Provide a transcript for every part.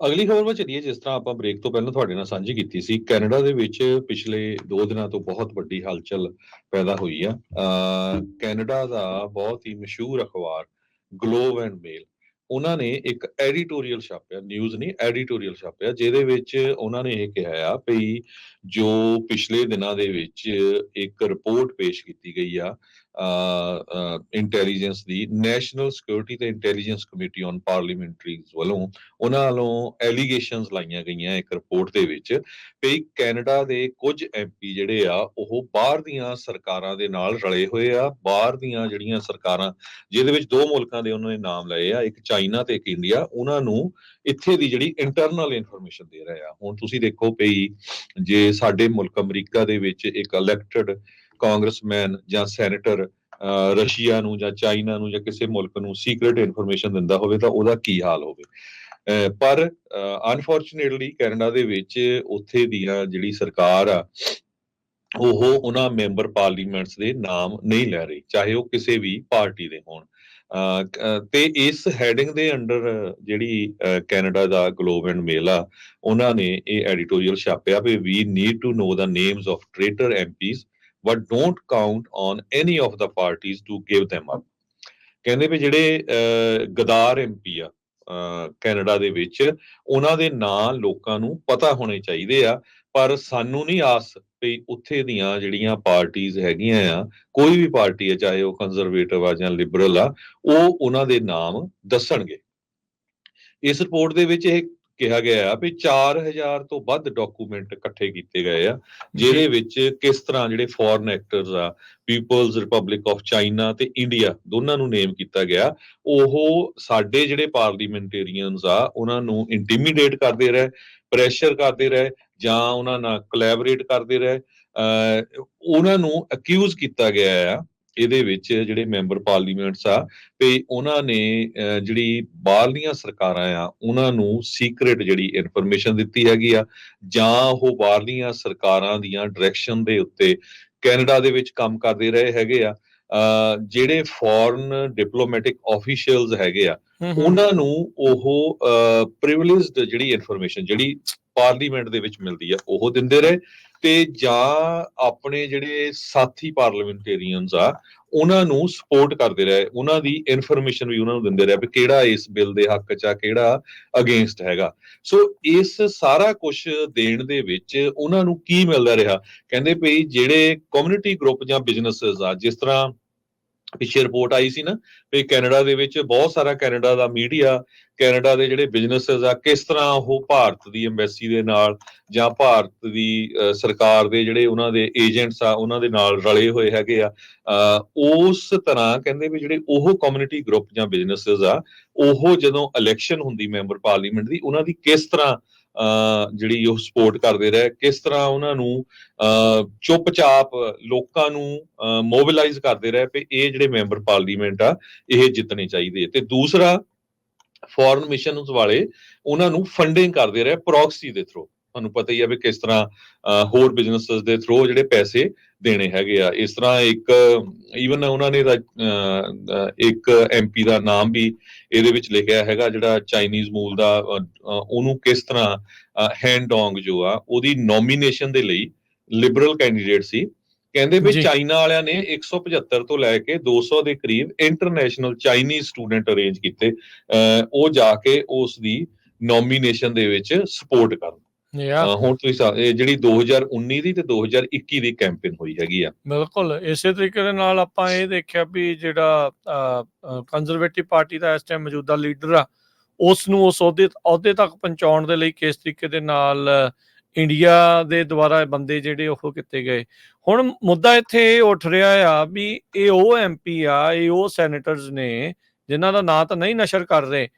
ਅਗਲੀ ਖਬਰ ਵੱਲ ਚੱਲੀਏ, ਜਿਸ ਤਰ੍ਹਾਂ ਆਪਾਂ ਬ੍ਰੇਕ ਤੋਂ ਪਹਿਲਾਂ ਤੁਹਾਡੇ ਨਾਲ ਸਾਂਝੀ ਕੀਤੀ ਸੀ, ਕੈਨੇਡਾ ਦੇ ਵਿੱਚ ਪਿਛਲੇ 2 ਦਿਨਾਂ ਤੋਂ ਬਹੁਤ ਵੱਡੀ ਹਲਚਲ ਪੈਦਾ ਹੋਈ ਆ। ਕੈਨੇਡਾ ਦਾ ਬਹੁਤ ਹੀ ਮਸ਼ਹੂਰ ਅਖਬਾਰ ਗਲੋਬ ਐਂਡ ਮੇਲ ਉਹਨਾਂ ਨੇ ਇੱਕ ਐਡੀਟੋਰੀਅਲ ਛਾਪਿਆ ਨਿਊਜ਼ ਨਹੀਂ ਐਡੀਟੋਰੀਅਲ ਛਾਪਿਆ, ਜਿਹਦੇ ਵਿੱਚ ਉਹਨਾਂ ਨੇ ਇਹ ਕਿਹਾ ਆ ਵੀ ਜੋ ਪਿਛਲੇ ਦਿਨਾਂ ਦੇ ਵਿੱਚ ਇੱਕ ਰਿਪੋਰਟ ਪੇਸ਼ ਕੀਤੀ ਗਈ ਆ ਇੰਟੈਲੀਜੈਂਸ ਦੀ ਨੈਸ਼ਨਲ ਸਿਕਿਉਰਿਟੀ ਤੇ ਇੰਟੈਲੀਜੈਂਸ ਕਮੇਟੀ ਔਨ ਪਾਰਲੀਮੈਂਟਰੀਜ਼ ਵੱਲੋਂ ਉਹਨਾਂ ਵੱਲੋਂ ਐਲੀਗੇਸ਼ਨਸ ਲਾਈਆਂ ਗਈਆਂ ਇੱਕ ਰਿਪੋਰਟ ਦੇ ਵਿੱਚ ਵੀ ਕੈਨੇਡਾ ਦੇ ਕੁਝ ਐਮਪੀ ਜਿਹੜੇ ਆ, ਉਹ ਬਾਹਰ ਦੀਆਂ ਸਰਕਾਰਾਂ ਦੇ ਨਾਲ ਰਲੇ ਹੋਏ ਆ, ਬਾਹਰ ਦੀਆਂ ਜਿਹੜੀਆਂ ਸਰਕਾਰਾਂ ਜਿਹਦੇ ਵਿੱਚ ਦੋ ਮੁਲਕਾਂ ਦੇ ਉਹਨਾਂ ਨੇ ਨਾਮ ਲਏ ਆ, ਇੱਕ ਚਾਈਨਾ ਤੇ ਇੱਕ ਇੰਡੀਆ ਉਹਨਾਂ ਨੂੰ ਇੱਥੇ ਦੀ ਜਿਹੜੀ ਇੰਟਰਨਲ ਇਨਫੋਰਮੇਸ਼ਨ ਦੇ ਰਹੇ ਆ। ਹੁਣ ਤੁਸੀਂ ਦੇਖੋ ਵੀ ਜੇ ਸਾਡੇ ਮੁਲਕ ਅਮਰੀਕਾ ਦੇ ਵਿੱਚ ਇੱਕ ਇਲੈਕਟਡ ਕਾਂਗਰਸਮੈਨ ਜਾਂ ਸੈਨੇਟਰ ਰਸ਼ੀਆ ਨੂੰ ਜਾਂ ਚਾਈਨਾ ਨੂੰ ਜਾਂ ਕਿਸੇ ਮੁਲਕ ਨੂੰ ਸੀਕ੍ਰੀਟ ਇਨਫੋਰਮੇਸ਼ਨ ਦਿੰਦਾ ਹੋਵੇ ਤਾਂ ਉਹਦਾ ਕੀ ਹਾਲ ਹੋਵੇ। ਪਰ ਅਨਫੋਰਚੂਨੇਟਲੀ ਕੈਨੇਡਾ ਦੇ ਵਿੱਚ ਉੱਥੇ ਦੀਆਂ ਜਿਹੜੀ ਸਰਕਾਰ ਆ, ਉਹ ਉਹਨਾਂ ਮੈਂਬਰ ਪਾਰਲੀਮੈਂਟਸ ਦੇ ਨਾਮ ਨਹੀਂ ਲੈ ਰਹੀ, ਚਾਹੇ ਉਹ ਕਿਸੇ ਵੀ ਪਾਰਟੀ ਦੇ ਹੋਣ। ਤੇ ਇਸ ਹੈਡਿੰਗ ਦੇ ਅੰਡਰ ਜਿਹੜੀ ਕੈਨੇਡਾ ਦਾ ਗਲੋਬ ਐਂਡ ਮੇਲ ਆ, ਉਹਨਾਂ ਨੇ ਇਹ ਐਡੀਟੋਰੀਅਲ ਛਾਪਿਆ ਵੀ we need to know the names of traitor MPs but don't count on any of the parties to give them up ਕਹਿੰਦੇ ਵੀ ਜਿਹੜੇ ਅਹ, ਗਦਾਰ ਐਮਪੀ ਆ ਕੈਨੇਡਾ ਦੇ ਵਿੱਚ ਉਹਨਾਂ ਦੇ ਨਾਂ ਲੋਕਾਂ ਨੂੰ ਪਤਾ ਹੋਣੇ ਚਾਹੀਦੇ ਆ ਪਰ ਸਾਨੂੰ ਨਹੀਂ ਆਸ ਵੀ ਉੱਥੇ ਦੀਆਂ ਜਿਹੜੀਆਂ ਪਾਰਟੀਆਂ ਹੈਗੀਆਂ ਆ ਕੋਈ ਵੀ ਪਾਰਟੀ ਆ ਚਾਹੇ ਉਹ ਕੰਜ਼ਰਵੇਟਿਵ ਆ ਜਾਂ ਲਿਬਰਲ ਆ ਉਹ ਉਹਨਾਂ ਦੇ ਨਾਮ ਦੱਸਣਗੇ। ਇਸ ਰਿਪੋਰਟ ਦੇ ਵਿੱਚ ਇਹ ਕਿਹਾ ਗਿਆ ਆ ਵੀ 4000 ਤੋਂ ਵੱਧ ਡਾਕੂਮੈਂਟ ਇਕੱਠੇ ਕੀਤੇ ਗਏ ਆ ਜਿਹਦੇ ਵਿੱਚ ਕਿਸ ਤਰ੍ਹਾਂ ਜਿਹੜੇ ਫੋਰਨ ਐਕਟਰਸ ਆ ਪੀਪਲਜ਼ ਰਿਪਬਲਿਕ ਆਫ ਚਾਈਨਾ ਤੇ ਇੰਡੀਆ ਦੋਨਾਂ ਨੂੰ ਨੇਮ ਕੀਤਾ ਗਿਆ ਉਹ ਸਾਡੇ ਜਿਹੜੇ ਪਾਰਲੀਮੈਂਟੇਰੀਅਨਸ ਆ ਉਹਨਾਂ ਨੂੰ ਇੰਟੀਮੀਡੇਟ ਕਰਦੇ ਰਹੇ ਪ੍ਰੈਸ਼ਰ ਕਰਦੇ ਰਹੇ ਜਾਂ ਉਹਨਾਂ ਨਾਲ ਕੋਲੈਬੋਰੇਟ ਕਰਦੇ ਰਹੇ ਉਹਨਾਂ ਨੂੰ ਅਕਿਊਜ਼ ਕੀਤਾ ਗਿਆ ਆ ਇਹਦੇ ਵਿੱਚ ਜਿਹੜੇ ਮੈਂਬਰ ਪਾਰਲੀਮੈਂਟਸ ਆ ਤੇ ਉਹਨਾਂ ਨੇ ਜਿਹੜੀ ਬਾਹਰਲੀਆਂ ਸਰਕਾਰਾਂ ਆ ਉਹਨਾਂ ਨੂੰ ਸੀਕ੍ਰੀਟ ਜਿਹੜੀ ਇਨਫੋਰਮੇਸ਼ਨ ਦਿੱਤੀ ਹੈਗੀ ਆ ਜਾਂ ਉਹ ਬਾਹਰਲੀਆਂ ਸਰਕਾਰਾਂ ਦੀਆਂ ਡਾਇਰੈਕਸ਼ਨ ਦੇ ਉੱਤੇ ਕੈਨੇਡਾ ਦੇ ਵਿੱਚ ਕੰਮ ਕਰਦੇ ਰਹੇ ਹੈਗੇ ਆ ਜਿਹੜੇ ਫੋਰਨ ਡਿਪਲੋਮੈਟਿਕ ਆਫੀਸ਼ੀਅਲਸ ਹੈਗੇ ਆ ਉਹਨਾਂ ਨੂੰ ਉਹ ਪ੍ਰਿਵਿਲੇਜਡ ਜਿਹੜੀ ਇਨਫੋਰਮੇਸ਼ਨ ਜਿਹੜੀ ਪਾਰਲੀਮੈਂਟ ਦੇ ਵਿੱਚ ਮਿਲਦੀ ਆ ਉਹ ਦਿੰਦੇ ਰਹੇ। ਤੇ ਜਾਂ ਆਪਣੇ ਜਿਹੜੇ ਸਾਥੀ ਪਾਰਲੀਮੈਂਟੇਰੀਅਨਸ ਆ, ਉਹਨਾਂ ਨੂੰ ਸਪੋਰਟ ਕਰਦੇ ਰਹੇ, ਉਹਨਾਂ ਦੀ ਇਨਫੋਰਮੇਸ਼ਨ ਵੀ ਉਹਨਾਂ ਨੂੰ ਦਿੰਦੇ ਰਹੇ ਵੀ ਕਿਹੜਾ ਇਸ ਬਿੱਲ ਦੇ ਹੱਕ 'ਚ ਆ, ਕਿਹੜਾ ਅਗੇਂਸਟ ਹੈਗਾ। ਸੋ ਇਸ ਸਾਰਾ ਕੁਝ ਦੇਣ ਦੇ ਵਿੱਚ ਉਹਨਾਂ ਨੂੰ ਕੀ ਮਿਲਦਾ ਰਿਹਾ? ਕਹਿੰਦੇ ਵੀ ਜਿਹੜੇ ਕਮਿਊਨਿਟੀ ਗਰੁੱਪ ਜਾਂ ਬਿਜ਼ਨੈਸਸ ਆ, ਜਿਸ ਤਰ੍ਹਾਂ ਪਿੱਛੇ ਰਿਪੋਰਟ ਆਈ ਸੀ ਨਾ ਵੀ ਕੈਨੇਡਾ ਦੇ ਵਿੱਚ ਬਹੁਤ ਸਾਰਾ ਕੈਨੇਡਾ ਦਾ ਮੀਡੀਆ ਕੈਨੇਡਾ ਦੇ ਜਿਹੜੇ ਬਿਜ਼ਨੈਸਸ ਆ ਕਿਸ ਤਰ੍ਹਾਂ ਉਹ ਭਾਰਤ ਦੀ ਐਮਬੈਸੀ ਦੇ ਨਾਲ ਜਾਂ ਭਾਰਤ ਦੀ ਅਹ, ਸਰਕਾਰ ਦੇ ਜਿਹੜੇ ਉਹਨਾਂ ਦੇ ਏਜੰਟਸ ਆ ਉਹਨਾਂ ਦੇ ਨਾਲ ਰਲੇ ਹੋਏ ਹੈਗੇ ਆ ਅਹ, ਉਸ ਤਰ੍ਹਾਂ ਕਹਿੰਦੇ ਵੀ ਜਿਹੜੇ ਉਹ ਕਮਿਊਨਿਟੀ ਗਰੁੱਪ ਜਾਂ ਬਿਜ਼ਨੈਸਸ ਆ ਉਹ ਜਦੋਂ ਇਲੈਕਸ਼ਨ ਹੁੰਦੀ ਮੈਂਬਰ ਪਾਰਲੀਮੈਂਟ ਦੀ ਉਹਨਾਂ ਦੀ ਕਿਸ ਤਰ੍ਹਾਂ ਜਿਹੜੀ ਉਹ ਸਪੋਰਟ ਕਰਦੇ ਰਹੇ ਕਿਸ ਤਰ੍ਹਾਂ ਉਹਨਾਂ ਨੂੰ ਅਹ, ਚੁੱਪਚਾਪ ਲੋਕਾਂ ਨੂੰ ਮੋਬਿਲਾਈਜ਼ ਕਰਦੇ ਰਹੇ ਵੀ ਇਹ ਜਿਹੜੇ ਮੈਂਬਰ ਪਾਰਲੀਮੈਂਟ ਆ ਇਹ ਜਿੱਤਣੇ ਚਾਹੀਦੇ ਤੇ ਦੂਸਰਾ ਫੋਰਨ ਮਿਸ਼ਨਸ ਵਾਲੇ ਉਹਨਾਂ ਨੂੰ ਫੰਡਿੰਗ ਕਰਦੇ ਰਹੇ ਪ੍ਰੋਕਸੀ ਦੇ ਥਰੂ ਤੁਹਾਨੂੰ ਪਤਾ ਹੀ ਆ ਵੀ ਕਿਸ ਤਰ੍ਹਾਂ ਹੋਰ ਬਿਜ਼ਨੈਸਸ ਦੇ ਥਰੂ ਜਿਹੜੇ ਪੈਸੇ ਦੇਣੇ ਹੈਗੇ ਆ। ਇਸ ਤਰ੍ਹਾਂ ਇੱਕ ਈਵਨ ਉਹਨਾਂ ਨੇ ਇੱਕ ਐਮਪੀ ਦਾ ਨਾਮ ਵੀ ਇਹਦੇ ਵਿੱਚ ਲਿਖਿਆ ਹੈਗਾ ਜਿਹੜਾ ਚਾਈਨੀਜ਼ ਮੂਲ ਦਾ ਉਹਨੂੰ ਕਿਸ ਤਰ੍ਹਾਂ ਹੈਂਡੋਂਗ ਜੋ ਆ ਉਹਦੀ ਨੋਮੀਨੇਸ਼ਨ ਦੇ ਲਈ ਲਿਬਰਲ ਕੈਂਡੀਡੇਟ ਸੀ। ਕਹਿੰਦੇ ਵੀ। ਚਾਈਨਾ ਵਾਲਿਆਂ ਨੇ 175 ਤੋਂ ਲੈ ਕੇ 200 ਦੇ ਕਰੀਬ ਇੰਟਰਨੈਸ਼ਨਲ ਚਾਈਨੀਜ਼ ਸਟੂਡੈਂਟ ਅਰੇਂਜ ਕੀਤੇ ਉਹ ਜਾ ਕੇ ਉਸ ਦੀ ਨੋਮੀਨੇਸ਼ਨ ਦੇ ਵਿੱਚ ਸਪੋਰਟ ਕਰਨ। ਯਾ ਹੁਣ ਤੁਸੀਂ ਸਾ- ਇਹ ਜਿਹੜੀ 2019 ਦੀ ਤੇ 2021 ਦੀ ਕੈਂਪੇਨ ਹੋਈ ਹੈਗੀ ਆ। ਬਿਲਕੁਲ ਇਸੇ ਤਰੀਕੇ ਦੇ ਨਾਲ ਆਪਾਂ ਇਹ ਦੇਖਿਆ ਵੀ ਜਿਹੜਾ ਕੰਜ਼ਰਵੇਟਿਵ ਪਾਰਟੀ ਦਾ ਇਸ ਟਾਈਮ ਮੌਜੂਦਾ ਲੀਡਰ ਆ ਉਸ ਨੂੰ ਉਸ ਅਹੁਦੇ ਅਹੁਦੇ ਤੱਕ ਪਹੁੰਚਾਉਣ ਦੇ ਲਈ ਕਿਸ ਤਰੀਕੇ ਦੇ ਨਾਲ ਇੰਡੀਆ ਦੇ ਦੁਆਰਾ ਬੰਦੇ ਜਿਹੜੇ ਉਹ ਕੀਤੇ ਗਏ। ਹੁਣ ਮੁੱਦਾ ਇੱਥੇ ਇਹ ਉੱਠ ਰਿਹਾ ਆ ਵੀ ਇਹ ਉਹ ਐਮਪੀ ਆ ਇਹ ਉਹ ਸੈਨੇਟਰਸ ਨੇ ਜਿਨ੍ਹਾਂ ਦਾ ਨਾਂ ਤਾਂ ਨਹੀਂ ਨਸ਼ਰ ਕਰ ਰਹੇ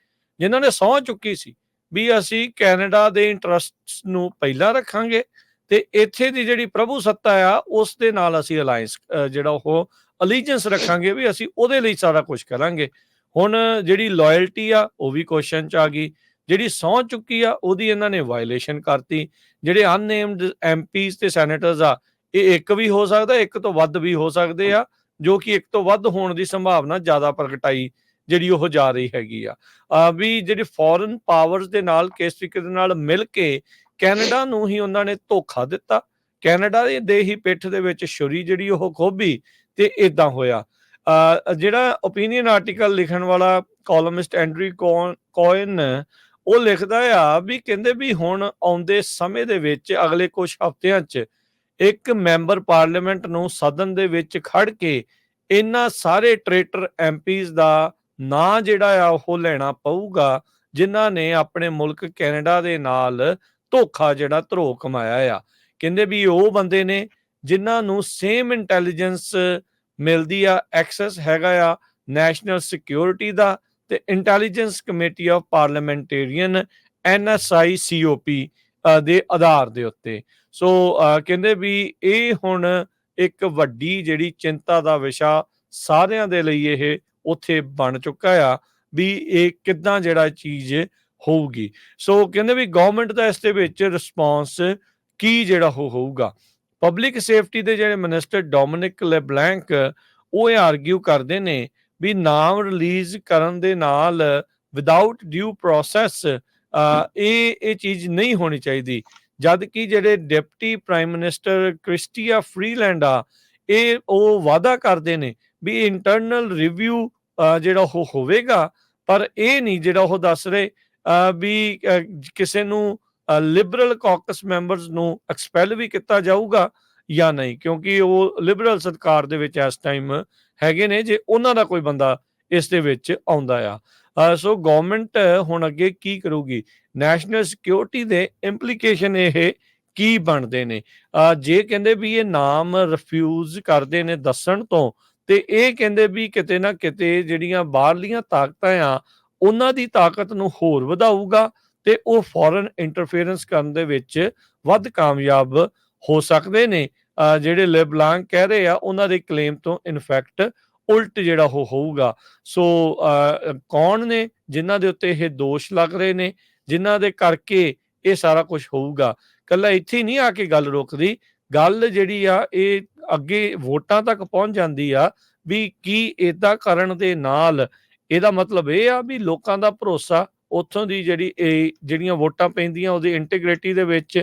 ਜਿਨ੍ਹਾਂ ਨੇ ਸਹੁੰ ਚੁੱਕੀ ਸੀ। ਵੀ ਅਸੀਂ ਕੈਨੇਡਾ ਦੇ ਇੰਟਰਸਟਸ ਨੂੰ ਪਹਿਲਾਂ ਰੱਖਾਂਗੇ ਤੇ ਇੱਥੇ ਦੀ ਜਿਹੜੀ ਪ੍ਰਭੂ ਸੱਤਾ ਆ, ਉਸ ਦੇ ਨਾਲ ਅਸੀਂ ਅਲਾਈਅੰਸ ਜਿਹੜਾ ਉਹ ਅਲੀਜੈਂਸ ਰੱਖਾਂਗੇ ਵੀ ਅਸੀਂ ਉਹਦੇ ਲਈ ਸਾਰਾ ਕੁਝ ਕਰਾਂਗੇ। ਹੁਣ ਜਿਹੜੀ ਲਾਇਲਟੀ ਆ, ਉਹ ਵੀ ਕੁਐਸਚਨ ਚ ਆ ਗਈ। ਜਿਹੜੀ ਸਹੁੰ ਚੁੱਕੀ ਆ, ਉਹਦੀ ਇਹਨਾਂ ਨੇ ਵਾਇਲੇਸ਼ਨ ਕਰਤੀ। ਜਿਹੜੇ ਅਨਨੇਮਡ ਐਮਪੀਸ ਤੇ ਸੈਨੇਟਰਸ ਆ, ਇਹ ਇੱਕ ਵੀ ਹੋ ਸਕਦਾ, ਇੱਕ ਤੋਂ ਵੱਧ ਵੀ ਹੋ ਸਕਦੇ ਆ, ਜੋ ਕਿ ਇੱਕ ਤੋਂ ਵੱਧ ਹੋਣ ਦੀ ਸੰਭਾਵਨਾ ਜ਼ਿਆਦਾ ਪ੍ਰਗਟਾਈ ਜਿਹੜੀ ਉਹ ਜਾ ਰਹੀ ਹੈਗੀ ਆ। ਵੀ ਜਿਹੜੀ ਫੋਰਨ ਪਾਵਰਸ ਦੇ ਨਾਲ ਕਿਸ ਤਰੀਕੇ ਦੇ ਨਾਲ ਮਿਲ ਕੇ ਕੈਨੇਡਾ ਨੂੰ ਹੀ ਉਹਨਾਂ ਨੇ ਧੋਖਾ ਦਿੱਤਾ। ਕੈਨੇਡਾ ਦੇ- ਹੀ ਪਿੱਠ ਦੇ ਵਿੱਚ ਛੁਰੀ ਜਿਹੜੀ ਉਹ ਖੋਬੀ ਤੇ ਇਦਾਂ ਹੋਇਆ। ਜਿਹੜਾ ਓਪੀਨੀਅਨ ਆਰਟੀਕਲ ਲਿਖਣ ਵਾਲਾ ਕਾਲਮਿਸਟ ਐਂਡਰੀ ਕੋਇਨ, ਉਹ ਲਿਖਦਾ ਆ ਵੀ ਕਹਿੰਦੇ ਵੀ ਹੁਣ ਆਉਂਦੇ ਸਮੇਂ ਦੇ ਵਿੱਚ ਅਗਲੇ ਕੁਝ ਹਫ਼ਤਿਆਂ 'ਚ ਇੱਕ ਮੈਂਬਰ ਪਾਰਲੀਮੈਂਟ ਨੂੰ ਸਦਨ ਦੇ ਵਿੱਚ ਖੜ ਕੇ ਇਹਨਾਂ ਸਾਰੇ ਟ੍ਰੇਟਰ ਐਮਪੀਜ਼ ਦਾ ਨਾਂ ਜਿਹੜਾ ਆ ਉਹ ਲੈਣਾ ਪਊਗਾ, ਜਿਨ੍ਹਾਂ ਨੇ ਆਪਣੇ ਮੁਲਕ ਕੈਨੇਡਾ ਦੇ ਨਾਲ ਧੋਖਾ ਜਿਹੜਾ ਧਰੋ ਕਮਾਇਆ ਆ। ਕਹਿੰਦੇ ਵੀ ਉਹ ਬੰਦੇ ਨੇ ਜਿਨ੍ਹਾਂ ਨੂੰ ਸੇਮ ਇੰਟੈਲੀਜੈਂਸ ਮਿਲਦੀ ਆ ਐਕਸੈਸ ਹੈਗਾ ਆ ਨੈਸ਼ਨਲ ਸਿਕਿਉਰਿਟੀ ਦਾ ਤੇ intelligence committee of parliamentarians NSI COP ਦੇ ਆਧਾਰ ਦੇ ਉੱਤੇ। ਸੋ ਕਹਿੰਦੇ ਵੀ ਇਹ ਹੁਣ ਇੱਕ ਵੱਡੀ ਜਿਹੜੀ ਚਿੰਤਾ ਦਾ ਵਿਸ਼ਾ ਸਾਰਿਆਂ ਦੇ ਲਈ ਇਹ ਉੱਥੇ ਬਣ ਚੁੱਕਾ ਆ ਵੀ ਇਹ ਕਿੱਦਾਂ ਜਿਹੜਾ ਚੀਜ਼ ਹੋਊਗੀ। ਸੋ ਕਹਿੰਦੇ ਵੀ ਗਵਰਨਮੈਂਟ ਦਾ ਇਸ ਦੇ ਵਿੱਚ ਰਿਸਪੌਂਸ ਕੀ ਜਿਹੜਾ ਉਹ ਹੋਊਗਾ? ਪਬਲਿਕ ਸੇਫਟੀ ਦੇ ਜਿਹੜੇ ਮਿਨਿਸਟਰ ਡੋਮਿਨਿਕ ਲੈਬਲੈਂਕ ਉਹ ਇਹ ਆਰਗੂ ਕਰਦੇ ਨੇ ਵੀ ਨਾਮ ਰਿਲੀਜ਼ ਕਰਨ ਦੇ ਨਾਲ ਵਿਦਆਊਟ ਡਿਊ ਪ੍ਰੋਸੈਸ ਇਹ ਇਹ ਚੀਜ਼ ਨਹੀਂ ਹੋਣੀ ਚਾਹੀਦੀ। ਜਦ ਕਿ ਜਿਹੜੇ deputy prime minister Chrystia Freeland ਆ, ਇਹ ਉਹ ਵਾਅਦਾ ਕਰਦੇ ਨੇ ਵੀ ਇੰਟਰਨਲ ਰਿਵਿਊ ਜਿਹੜਾ ਉਹ ਹੋਵੇਗਾ, ਪਰ ਇਹ ਨਹੀਂ ਜਿਹੜਾ ਉਹ ਦੱਸ ਰਹੇ ਵੀ ਕਿਸੇ ਨੂੰ ਲਿਬਰਲ ਕਾਕਸ ਮੈਂਬਰਸ ਨੂੰ ਐਕਸਪੈਲ ਵੀ ਕੀਤਾ ਜਾਊਗਾ ਜਾਂ ਨਹੀਂ, ਕਿਉਂਕਿ ਉਹ ਲਿਬਰਲ ਸਰਕਾਰ ਦੇ ਵਿੱਚ ਇਸ ਟਾਈਮ ਹੈਗੇ ਨੇ, ਜੇ ਉਹਨਾਂ ਦਾ ਕੋਈ ਬੰਦਾ ਇਸ ਦੇ ਵਿੱਚ ਆਉਂਦਾ ਆ। ਸੋ ਗਵਰਨਮੈਂਟ ਹੁਣ ਅੱਗੇ ਕੀ ਕਰੂਗੀ? ਨੈਸ਼ਨਲ ਸਿਕਿਉਰਿਟੀ ਦੇ ਇੰਪਲੀਕੇਸ਼ਨ ਇਹ ਕੀ ਬਣਦੇ ਨੇ? ਜੇ ਕਹਿੰਦੇ ਵੀ ਇਹ ਨਾਮ ਰਿਫਿਊਜ਼ ਕਰਦੇ ਨੇ ਦੱਸਣ ਤੋਂ ਤੇ ਇਹ ਕਹਿੰਦੇ ਵੀ ਕਿਤੇ ਨਾ ਕਿਤੇ ਜਿਹੜੀਆਂ ਬਾਹਰਲੀਆਂ ਤਾਕਤਾਂ ਆ ਉਹਨਾਂ ਦੀ ਤਾਕਤ ਨੂੰ ਹੋਰ ਵਧਾਊਗਾ ਤੇ ਉਹ ਫੋਰਨ ਇੰਟਰਫੇਰੈਂਸ ਕਰਨ ਦੇ ਵਿੱਚ ਵੱਧ ਕਾਮਯਾਬ ਹੋ ਸਕਦੇ ਨੇ। ਅਹ ਜਿਹੜੇ ਲੈਬਲਾਂਗ ਕਹਿ ਰਹੇ ਆ ਉਹਨਾਂ ਦੇ ਕਲੇਮ ਤੋਂ ਇਨਫੈਕਟ ਉਲਟ ਜਿਹੜਾ ਉਹ ਹੋਊਗਾ। ਸੋ ਅਹ, ਕੌਣ ਨੇ ਜਿਨ੍ਹਾਂ ਦੇ ਉੱਤੇ ਇਹ ਦੋਸ਼ ਲੱਗ ਰਹੇ ਨੇ ਜਿਨ੍ਹਾਂ ਦੇ ਕਰਕੇ ਇਹ ਸਾਰਾ ਕੁਝ ਹੋਊਗਾ। ਕੱਲਾ ਇੱਥੇ ਨਹੀਂ ਆ ਕੇ ਗੱਲ ਰੁਕਦੀ ਗੱਲ ਜਿਹੜੀ ਆ, ਇਹ ਅੱਗੇ ਵੋਟਾਂ ਤੱਕ ਪਹੁੰਚ ਜਾਂਦੀ ਆ ਵੀ ਕੀ ਇਦਾਂ ਕਰਨ ਦੇ ਨਾਲ ਇਹਦਾ ਮਤਲਬ ਇਹ ਆ ਵੀ ਲੋਕਾਂ ਦਾ ਭਰੋਸਾ ਉੱਥੋਂ ਦੀ ਜਿਹੜੀ ਇਹ ਜਿਹੜੀਆਂ ਵੋਟਾਂ ਪੈਂਦੀਆਂ ਉਹਦੀ ਇੰਟੀਗ੍ਰਿਟੀ ਦੇ ਵਿੱਚ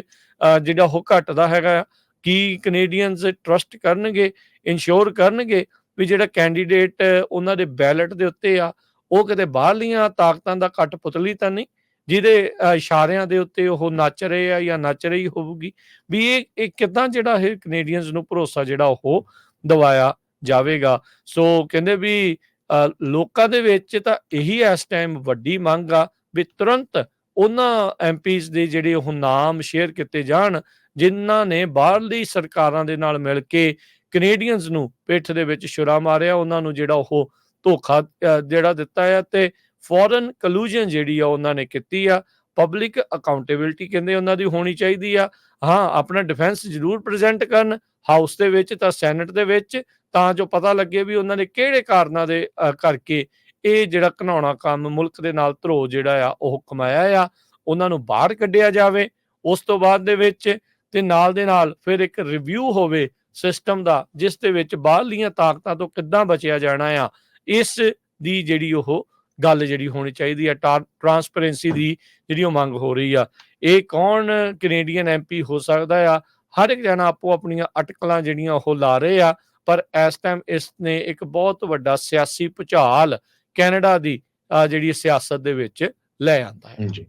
ਜਿਹੜਾ ਉਹ ਘਟਦਾ ਹੈਗਾ ਆ। ਕੀ ਕੈਨੇਡੀਅਨਸ ਟਰਸਟ ਕਰਨਗੇ ਇਨਸ਼ੋਰ ਕਰਨਗੇ ਵੀ ਜਿਹੜਾ ਕੈਂਡੀਡੇਟ ਉਹਨਾਂ ਦੇ ਬੈਲਟ ਦੇ ਉੱਤੇ ਆ, ਉਹ ਕਿਤੇ ਬਾਹਰਲੀਆਂ ਤਾਕਤਾਂ ਦਾ ਘੱਟ ਪੁਤਲੀ ਤਾਂ ਨਹੀਂ ਜਿਹਦੇ ਅਹ, ਇਸ਼ਾਰਿਆਂ ਦੇ ਉੱਤੇ ਉਹ ਨੱਚ ਰਹੇ ਆ ਜਾਂ ਨੱਚ ਰਹੀ ਹੋਊਗੀ ਵੀ ਇਹ ਇਹ ਕਿਦਾਂ ਜਿਹੜਾ ਇਹ ਕੈਨੇਡੀਅਨਸ ਨੂੰ ਭਰੋਸਾ ਜਿਹੜਾ ਉਹ ਦਵਾਇਆ ਜਾਵੇਗਾ। ਸੋ ਕਹਿੰਦੇ ਵੀ ਲੋਕਾਂ ਦੇ ਵਿੱਚ ਤਾਂ ਇਹੀ ਇਸ ਟਾਈਮ ਵੱਡੀ ਮੰਗ ਆ ਵੀ ਤੁਰੰਤ ਉਹਨਾਂ ਐਮਪੀਜ਼ ਦੇ ਜਿਹੜੇ ਉਹ ਨਾਮ ਸ਼ੇਅਰ ਕੀਤੇ ਜਾਣ ਜਿਨ੍ਹਾਂ ਨੇ ਬਾਹਰਲੀ ਸਰਕਾਰਾਂ ਦੇ ਨਾਲ ਮਿਲ ਕੇ ਕੈਨੇਡੀਅਨਸ ਨੂੰ ਪਿੱਠ ਦੇ ਵਿੱਚ ਛੁਰਾ ਮਾਰਿਆ ਉਹਨਾਂ ਨੂੰ ਜਿਹੜਾ ਉਹ ਧੋਖਾ ਅਹ, ਜਿਹੜਾ ਦਿੱਤਾ ਹੈ ਤੇ ਫੋਰਨ ਕਲੂਜਨ ਜਿਹੜੀ ਆ ਉਹਨਾਂ ਨੇ ਕੀਤੀ ਆ ਪਬਲਿਕ ਅਕਾਊਂਟੇਬਿਲਟੀ ਕਹਿੰਦੇ ਉਹਨਾਂ ਦੀ ਹੋਣੀ ਚਾਹੀਦੀ ਆ। ਹਾਂ, ਆਪਣਾ ਡਿਫੈਂਸ ਜ਼ਰੂਰ ਪ੍ਰੈਜ਼ੈਂਟ ਕਰਨ ਹਾਊਸ ਦੇ ਵਿੱਚ ਤਾਂ ਸੈਨੇਟ ਦੇ ਵਿੱਚ, ਤਾਂ ਜੋ ਪਤਾ ਲੱਗੇ ਵੀ ਉਹਨਾਂ ਨੇ ਕਿਹੜੇ ਕਾਰਨਾਂ ਦੇ ਕਰਕੇ ਇਹ ਜਿਹੜਾ ਘਨਾਉਣਾ ਕੰਮ ਮੁਲਕ ਦੇ ਨਾਲ ਧਰੋ ਜਿਹੜਾ ਆ ਉਹ ਕਮਾਇਆ ਆ, ਉਹਨਾਂ ਨੂੰ ਬਾਹਰ ਕੱਢਿਆ ਜਾਵੇ। ਉਸ ਤੋਂ ਬਾਅਦ ਦੇ ਵਿੱਚ ਤੇ ਨਾਲ ਦੇ ਨਾਲ ਫਿਰ ਇੱਕ ਰਿਵਿਊ ਹੋਵੇ ਸਿਸਟਮ ਦਾ, ਜਿਸ ਦੇ ਵਿੱਚ ਬਾਹਰਲੀਆਂ ਤਾਕਤਾਂ ਤੋਂ ਕਿੱਦਾਂ ਬਚਿਆ ਜਾਣਾ ਆ, ਇਸ ਦੀ ਜਿਹੜੀ ਉਹ ਗੱਲ ਜਿਹੜੀ ਹੋਣੀ ਚਾਹੀਦੀ ਆ ਟਰਾਂਸਪੇਰੈਂਸੀ ਦੀ ਜਿਹੜੀ ਉਹ ਮੰਗ ਹੋ ਰਹੀ ਆ। ਇਹ ਕੌਣ ਕੈਨੇਡੀਅਨ ਐਮਪੀ ਹੋ ਸਕਦਾ ਆ? ਹਰ ਇੱਕ ਜਣਾ ਆਪੋ ਆਪਣੀਆਂ ਅਟਕਲਾਂ ਜਿਹੜੀਆਂ ਉਹ ਲਾ ਰਹੇ ਆ, ਪਰ ਇਸ ਟਾਈਮ ਇਸ ਨੇ ਇੱਕ ਬਹੁਤ ਵੱਡਾ ਸਿਆਸੀ ਭੁਚਾਲ ਕੈਨੇਡਾ ਦੀ ਜਿਹੜੀ ਸਿਆਸਤ ਦੇ ਵਿੱਚ ਲੈ ਆਂਦਾ ਹੈ ਜੀ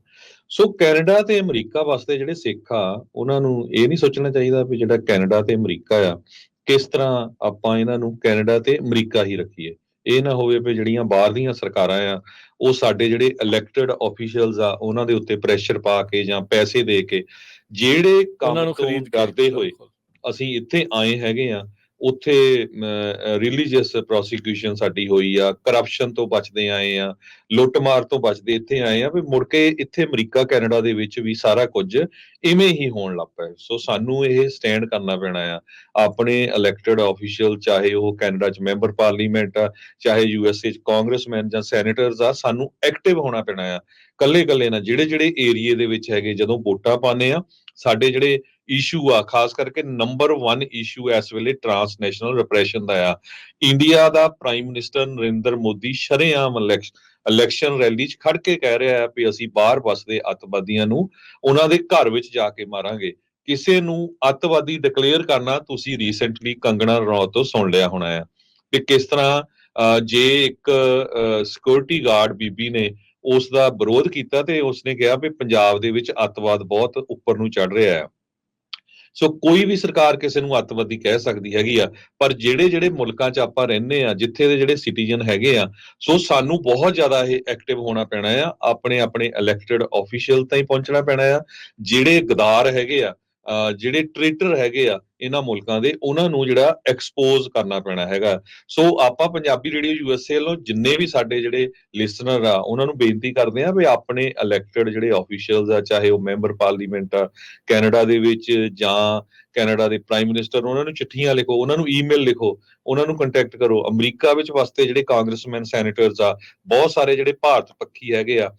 ਸੋ ਕੈਨੇਡਾ ਤੇ ਅਮਰੀਕਾ ਵਾਸਤੇ ਜਿਹੜੇ ਸਿੱਖ ਆ, ਉਹਨਾਂ ਨੂੰ ਇਹ ਨਹੀਂ ਸੋਚਣਾ ਚਾਹੀਦਾ ਵੀ ਜਿਹੜਾ ਕੈਨੇਡਾ ਤੇ ਅਮਰੀਕਾ ਆ, ਕਿਸ ਤਰ੍ਹਾਂ ਆਪਾਂ ਇਹਨਾਂ ਨੂੰ ਕੈਨੇਡਾ ਤੇ ਅਮਰੀਕਾ ਹੀ ਰੱਖੀਏ। ਇਹ ਨਾ ਹੋਵੇ ਵੀ ਜਿਹੜੀਆਂ ਬਾਹਰ ਦੀਆਂ ਸਰਕਾਰਾਂ ਆ ਉਹ ਸਾਡੇ ਜਿਹੜੇ ਇਲੈਕਟਿਡ ਆਫੀਸ਼ੀਅਲਸ ਆ ਉਹਨਾਂ ਦੇ ਉੱਤੇ ਪ੍ਰੈਸ਼ਰ ਪਾ ਕੇ ਜਾਂ ਪੈਸੇ ਦੇ ਕੇ ਜਿਹੜੇ ਕੰਮ ਨੂੰ ਖਰੀਦ ਕੇ ਡਰਦੇ ਹੋਏ। ਅਸੀਂ ਇੱਥੇ ਆਏ ਹੈਗੇ ਆ ਉੱਥੇ ਰਿਲੀਜੀਅਸ ਪ੍ਰੋਸੀਕਿਊਸ਼ਨ ਸਾਡੀ ਹੋਈ ਆ ਕਰਪਸ਼ਨ ਤੋਂ ਬਚਦੇ ਆਏ ਆ, ਲੁੱਟਮਾਰ ਤੋਂ ਬਚਦੇ ਇੱਥੇ ਆਏ ਆ, ਵੀ ਮੁੜ ਕੇ ਇੱਥੇ ਅਮਰੀਕਾ, ਕੈਨੇਡਾ ਦੇ ਵਿੱਚ ਵੀ ਸਾਰਾ ਕੁਝ ਇਵੇਂ ਹੀ ਹੋਣ ਲੱਗ ਪਿਆ। ਸੋ ਸਾਨੂੰ ਇਹ ਸਟੈਂਡ ਕਰਨਾ ਪੈਣਾ ਆ। ਆਪਣੇ ਇਲੈਕਟਿਡ ਆਫੀਸ਼ੀਅਲ ਚਾਹੇ ਉਹ ਕੈਨੇਡਾ ਚ ਮੈਂਬਰ ਪਾਰਲੀਮੈਂਟ ਆ, ਚਾਹੇ ਯੂਐਸਏ ਚ ਕਾਂਗਰਸਮੈਨ ਜਾਂ ਸੈਨੇਟਰਸ ਆ, ਸਾਨੂੰ ਐਕਟਿਵ ਹੋਣਾ ਪੈਣਾ ਆ। ਕੱਲੇ ਕੱਲੇ ਨਾ ਜਿਹੜੇ ਜਿਹੜੇ ਏਰੀਏ ਦੇ ਵਿੱਚ ਹੈਗੇ, ਜਦੋਂ ਵੋਟਾਂ ਪਾਉਂਦੇ ਆ, ਸਾਡੇ ਜਿਹੜੇ ਇਸ਼ੂ ਆ ਖਾਸ ਕਰਕੇ ਨੰਬਰ 1 ਇਸ਼ੂ ਇਸ ਵੇਲੇ ਟਰਾਂਸਨੈਸ਼ਨਲ ਰਿਪਰੈਸ਼ਨ ਦਾ ਆ। ਇੰਡੀਆ ਦਾ ਪ੍ਰਾਈਮ ਮਿਨਿਸਟਰ ਨਰਿੰਦਰ ਮੋਦੀ ਸ਼ਰੇਆਮ ਇਲੈਕਸ਼ਨ ਰੈਲੀ 'ਚ ਖੜ ਕੇ ਕਹਿ ਰਿਹਾ ਹੈ ਵੀ ਅਸੀਂ ਬਾਹਰ ਵਸਦੇ ਅੱਤਵਾਦੀਆਂ ਨੂੰ ਉਹਨਾਂ ਦੇ ਘਰ ਵਿੱਚ ਜਾ ਕੇ ਮਾਰਾਂਗੇ। ਕਿਸੇ ਨੂੰ ਅੱਤਵਾਦੀ ਡਿਕਲੇਅਰ ਕਰਨਾ ਤੁਸੀਂ ਰੀਸੈਂਟਲੀ ਕੰਗਣਾ ਰਣੌਤ ਤੋਂ ਸੁਣ ਲਿਆ ਹੋਣਾ ਹੈ। ਕਿ ਕਿਸ ਤਰ੍ਹਾਂ ਅਹ, ਜੇ ਇੱਕ ਸਿਕਿਉਰਿਟੀ ਗਾਰਡ ਬੀਬੀ ਨੇ ਉਸ ਦਾ ਵਿਰੋਧ ਕੀਤਾ ਤੇ ਉਸਨੇ ਕਿਹਾ ਵੀ ਪੰਜਾਬ ਦੇ ਵਿੱਚ ਅੱਤਵਾਦ ਬਹੁਤ ਉੱਪਰ ਨੂੰ ਚੜ ਰਿਹਾ ਹੈ। ਸੋ ਕੋਈ ਵੀ ਸਰਕਾਰ ਕਿਸੇ ਨੂੰ ਅੱਤਵਾਦੀ ਕਹਿ ਸਕਦੀ ਹੈਗੀ ਆ, ਪਰ ਜਿਹੜੇ ਜਿਹੜੇ ਮੁਲਕਾਂ 'ਚ ਆਪਾਂ ਰਹਿੰਦੇ ਆ, ਜਿੱਥੇ ਦੇ ਜਿਹੜੇ ਸਿਟੀਜ਼ਨ ਹੈਗੇ ਆ ਸੋ ਸਾਨੂੰ ਬਹੁਤ ਜ਼ਿਆਦਾ ਇਹ ਐਕਟਿਵ ਹੋਣਾ ਪੈਣਾ ਆ, ਆਪਣੇ ਆਪਣੇ ਇਲੈਕਟਿਡ ਆਫੀਸ਼ੀਅਲ ਤਾਈਂ ਪਹੁੰਚਣਾ ਪੈਣਾ ਆ, ਜਿਹੜੇ ਗਦਾਰ ਹੈਗੇ ਆ ਜਿਹੜੇ ਟ੍ਰੇਟਰ ਹੈਗੇ ਆ ਇਹਨਾਂ ਮੁਲਕਾਂ ਦੇ, ਉਹਨਾਂ ਨੂੰ ਜਿਹੜਾ ਐਕਸਪੋਜ਼ ਕਰਨਾ ਪੈਣਾ ਹੈਗਾ। ਸੋ ਆਪਾਂ ਪੰਜਾਬੀ ਰੇਡੀਓ ਯੂਐਸਏ ਵੱਲੋਂ ਜਿੰਨੇ ਵੀ ਸਾਡੇ ਜਿਹੜੇ ਲਿਸਨਰ ਆ, ਉਹਨਾਂ ਨੂੰ ਬੇਨਤੀ ਕਰਦੇ ਆ ਵੀ ਆਪਣੇ ਇਲੈਕਟਿਡ ਜਿਹੜੇ ਆਫੀਸ਼ੀਅਲਸ ਆ, ਚਾਹੇ ਉਹ ਮੈਂਬਰ ਪਾਰਲੀਮੈਂਟ ਆ, ਕੈਨੇਡਾ ਦੇ ਵਿੱਚ ਜਾਂ ਕੈਨੇਡਾ ਦੇ ਪ੍ਰਾਈਮ ਮਿਨਿਸਟਰ ਉਹਨਾਂ ਨੂੰ ਚਿੱਠੀਆਂ ਲਿਖੋ, ਉਹਨਾਂ ਨੂੰ ਈਮੇਲ ਲਿਖੋ, ਉਹਨਾਂ ਨੂੰ ਕੰਟੈਕਟ ਕਰੋ। ਅਮਰੀਕਾ ਵਿੱਚ ਵਸਦੇ ਜਿਹੜੇ ਕਾਂਗਰਸਮੈਨ ਸੈਨੇਟਰਸ ਆ, ਬਹੁਤ ਸਾਰੇ ਜਿਹੜੇ ਭਾਰਤ ਪੱਖੀ ਹੈਗੇ ਆ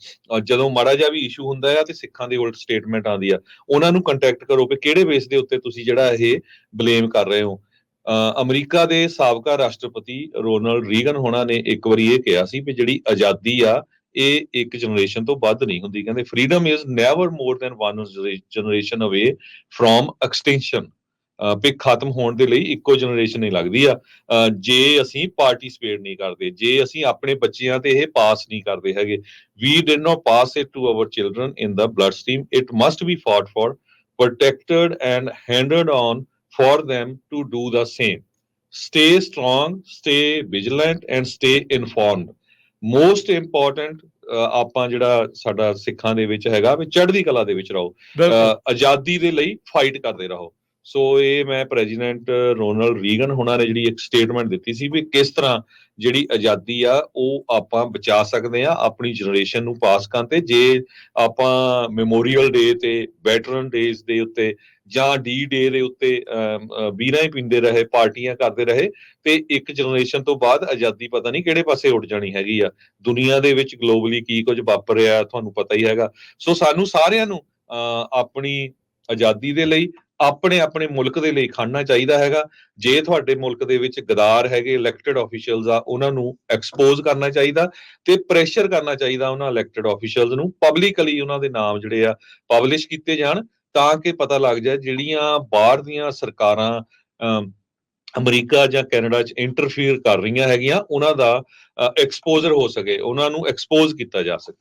ਜਦੋਂ ਮਾੜਾ ਜਿਹਾ ਵੀ ਇਸ਼ੂ ਹੁੰਦਾ ਆ ਤੇ ਸਿੱਖਾਂ ਦੇ ਉਲਟ ਸਟੇਟਮੈਂਟ ਆਉਂਦੀ ਆ, ਉਹਨਾਂ ਨੂੰ ਕੰਟੈਕਟ ਕਰੋ ਕਿ ਕਿਹੜੇ ਬੇਸ ਦੇ ਉੱਤੇ ਤੁਸੀਂ ਜਿਹੜਾ ਇਹ ਬਲੇਮ ਕਰ ਰਹੇ ਹੋ। ਅਹ ਅਮਰੀਕਾ ਦੇ ਸਾਬਕਾ ਰਾਸ਼ਟਰਪਤੀ ਰੋਨਲਡ ਰੀਗਨ ਹੋਣਾ ਨੇ ਇੱਕ ਵਾਰੀ ਇਹ ਕਿਹਾ ਸੀ ਵੀ ਜਿਹੜੀ ਆਜ਼ਾਦੀ ਆ, ਇਹ ਇੱਕ ਜਨਰੇਸ਼ਨ ਤੋਂ ਵੱਧ ਨਹੀਂ ਹੁੰਦੀ। ਕਹਿੰਦੇ freedom is never more than one generation away from extinction ਵੀ ਖਤਮ ਹੋਣ ਦੇ ਲਈ ਇੱਕੋ ਜਨਰੇਸ਼ਨ ਨਹੀਂ ਲੱਗਦੀ ਆ। ਜੇ ਅਸੀਂ ਪਾਰਟਿਸਿਪੇਟ ਨਹੀਂ ਕਰਦੇ, ਜੇ ਅਸੀਂ ਆਪਣੇ ਬੱਚਿਆਂ ਤੇ ਇਹ ਪਾਸ ਨਹੀਂ ਕਰਦੇ ਹੈਗੇ, we did not pass it to our children in the bloodstream. It must be fought for, protected and handed on for them to do the same stay strong stay vigilant and stay informed most important ਅਹ ਆਪਾਂ ਜਿਹੜਾ ਸਾਡਾ ਸਿੱਖਾਂ ਦੇ ਵਿੱਚ ਹੈਗਾ ਵੀ ਚੜ੍ਹਦੀ ਕਲਾ ਦੇ ਵਿੱਚ ਰਹੋ ਆਜ਼ਾਦੀ ਦੇ ਲਈ ਫਾਈਟ ਕਰਦੇ ਰਹੋ ਸੋ ਇਹ ਮੈਂ ਪ੍ਰੈਜ਼ੀਡੈਂਟ ਰੋਨਲਡ ਰੀਗਨ ਹੁਣਾਂ ਨੇ ਜਿਹੜੀ ਇੱਕ ਸਟੇਟਮੈਂਟ ਦਿੱਤੀ ਸੀ ਵੀ ਕਿਸ ਤਰ੍ਹਾਂ ਜਿਹੜੀ ਆਜ਼ਾਦੀ ਆ ਉਹ ਆਪਾਂ ਬਚਾ ਸਕਦੇ ਆ ਆਪਣੀ ਜਨਰੇਸ਼ਨ ਨੂੰ ਪਾਸ ਕਰਨ ਤੇ। ਜੇ ਆਪਾਂ ਮੈਮੋਰੀਅਲ ਡੇ ਤੇ ਵੈਟਰਨ ਡੇਜ਼ ਦੇ ਉੱਤੇ ਜਾਂ ਡੀ ਡੇ ਦੇ ਉੱਤੇ ਅਮ, ਅ, ਹੀ ਪੀਂਦੇ ਰਹੇ ਪਾਰਟੀਆਂ ਕਰਦੇ ਰਹੇ ਤੇ ਇੱਕ ਜਨਰੇਸ਼ਨ ਤੋਂ ਬਾਅਦ ਆਜ਼ਾਦੀ ਪਤਾ ਨਹੀਂ ਕਿਹੜੇ ਪਾਸੇ ਉੱਡ ਜਾਣੀ ਹੈਗੀ ਆ। ਦੁਨੀਆ ਦੇ ਵਿੱਚ ਗਲੋਬਲੀ ਕੀ ਕੁਝ ਵਾਪਰ ਰਿਹਾ ਤੁਹਾਨੂੰ ਪਤਾ ਹੀ ਹੈਗਾ। ਸੋ ਸਾਨੂੰ ਸਾਰਿਆਂ ਨੂੰ ਅਹ ਆਪਣੀ ਆਜ਼ਾਦੀ ਦੇ ਲਈ ਆਪਣੇ ਆਪਣੇ ਮੁਲਕ ਦੇ ਲਈ ਖੜਨਾ ਚਾਹੀਦਾ ਹੈਗਾ। ਜੇ ਤੁਹਾਡੇ ਮੁਲਕ ਦੇ ਵਿੱਚ ਗਦਾਰ ਹੈਗੇ ਇਲੈਕਟਿਡ ਆਫੀਸ਼ੀਅਲਸ ਆ ਉਹਨਾਂ ਨੂੰ ਐਕਸਪੋਜ਼ ਕਰਨਾ ਚਾਹੀਦਾ ਤੇ ਪ੍ਰੈਸ਼ਰ ਕਰਨਾ ਚਾਹੀਦਾ ਉਹਨਾਂ ਇਲੈਕਟਿਡ ਆਫੀਸ਼ੀਅਲਸ ਨੂੰ। ਪਬਲਿਕਲੀ ਉਹਨਾਂ ਦੇ ਨਾਮ ਜਿਹੜੇ ਆ ਪਬਲਿਸ਼ ਕੀਤੇ ਜਾਣ ਤਾਂ ਕਿ ਪਤਾ ਲੱਗ ਜਾਏ ਜਿਹੜੀਆਂ ਬਾਹਰ ਦੀਆਂ ਸਰਕਾਰਾਂ ਅਮ, ਅਮਰੀਕਾ ਜਾਂ ਕੈਨੇਡਾ 'ਚ ਇੰਟਰਫੀਅਰ ਕਰ ਰਹੀਆਂ ਹੈਗੀਆਂ ਉਹਨਾਂ ਦਾ ਐਕਸਪੋਜ਼ਰ ਹੋ ਸਕੇ ਉਹਨਾਂ ਨੂੰ ਐਕਸਪੋਜ਼ ਕੀਤਾ ਜਾ ਸਕੇ।